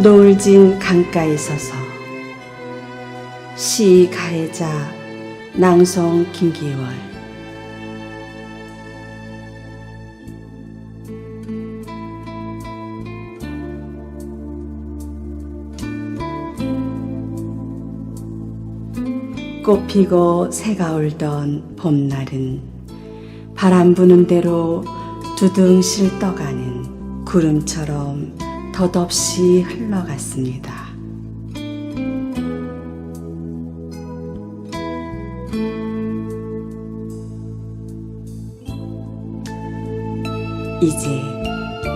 노을진 강가에 서서 시 가해자 낭송 김기월. 꽃 피고 새가 울던 봄날은 바람 부는 대로 두둥실 떠가는 구름처럼 덧없이 흘러갔습니다. 이제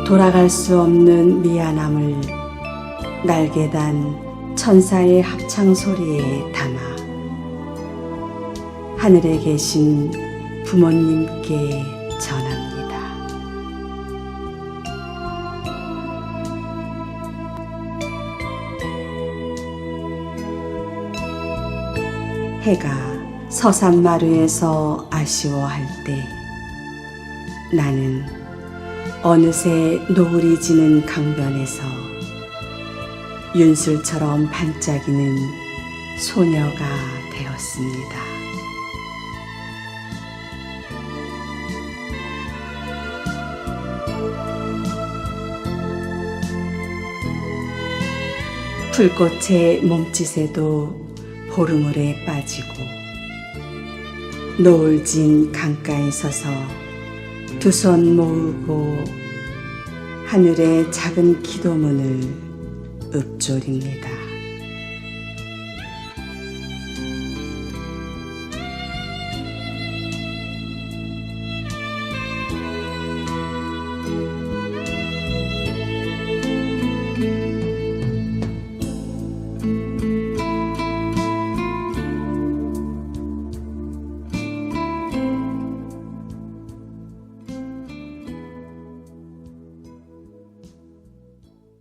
돌아갈 수 없는 미안함을 날개단 천사의 합창 소리에 담아 하늘에 계신 부모님께 전합니다. 해가 서산마루에서 아쉬워할 때 나는 어느새 노을이 지는 강변에서 윤술처럼 반짝이는 소녀가 되었습니다. 풀꽃의 몸짓에도 보름물에 빠지고 노을 진 강가에 서서 두 손 모으고 하늘의 작은 기도문을 읊조립니다.